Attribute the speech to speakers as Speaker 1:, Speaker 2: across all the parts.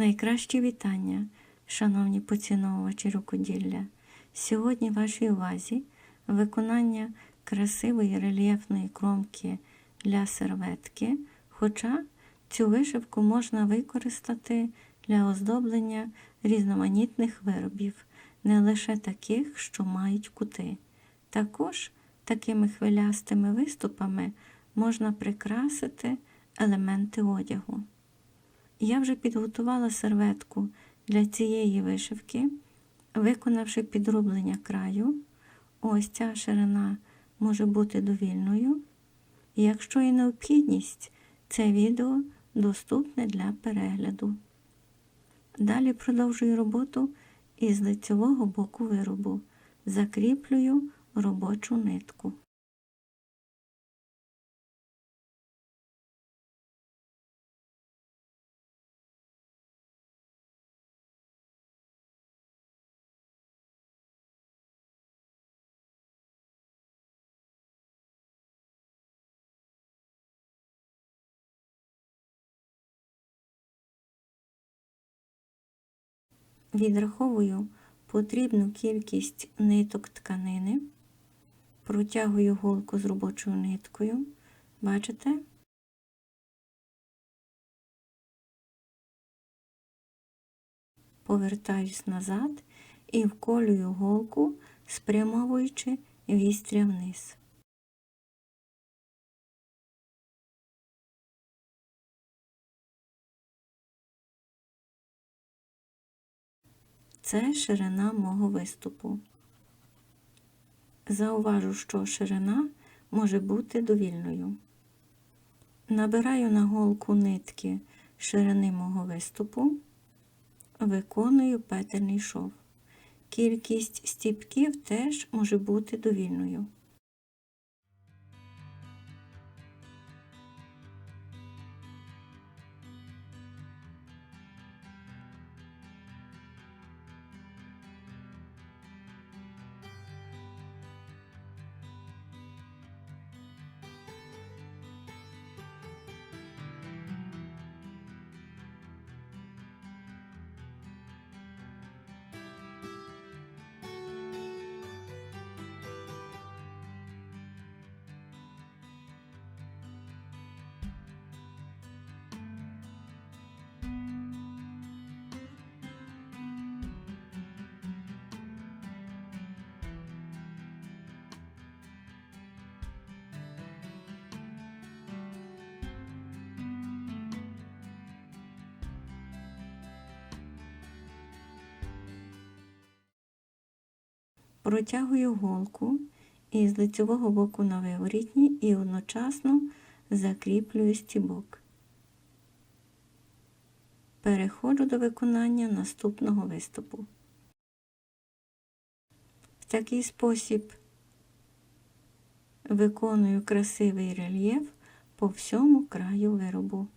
Speaker 1: Найкращі вітання, шановні поціновувачі рукоділля. Сьогодні вашій увазі виконання красивої рельєфної кромки для серветки, хоча цю вишивку можна використати для оздоблення різноманітних виробів, не лише таких, що мають кути. Також такими хвилястими виступами можна прикрасити елементи одягу. Я вже підготувала серветку для цієї вишивки, виконавши підроблення краю. Ось ця ширина може бути довільною. Якщо є необхідність, це відео доступне для перегляду. Далі продовжую роботу із лицевого боку виробу. Закріплюю робочу нитку. Відраховую потрібну кількість ниток тканини, протягую голку з робочою ниткою. Бачите? Повертаюсь назад і вколюю голку, спрямовуючи вістря вниз. Це ширина мого виступу. Зауважу, що ширина може бути довільною. Набираю на голку нитки ширини мого виступу, виконую петельний шов. Кількість стіпків теж може бути довільною. Протягую голку із лицевого боку на виворітній і одночасно закріплюю стібок. Переходжу до виконання наступного виступу. В такий спосіб виконую красивий рельєф по всьому краю виробу.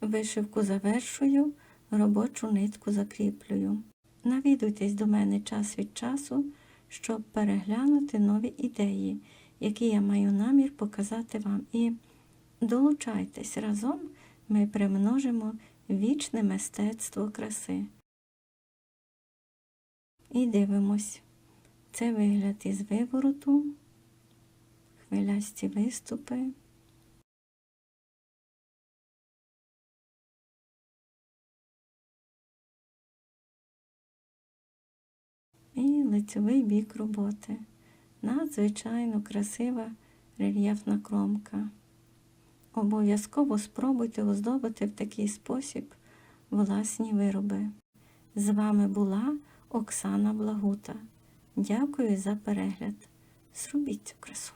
Speaker 1: Вишивку завершую, робочу нитку закріплюю. Навідуйтесь до мене час від часу, щоб переглянути нові ідеї, які я маю намір показати вам. І долучайтесь разом, ми примножимо вічне мистецтво краси. І дивимось. Це вигляд із вивороту, хвилясті виступи. І лицьовий бік роботи. Надзвичайно красива рельєфна кромка. Обов'язково спробуйте оздобити в такий спосіб власні вироби. З вами була Оксана Благута. Дякую за перегляд. Зробіть цю красу.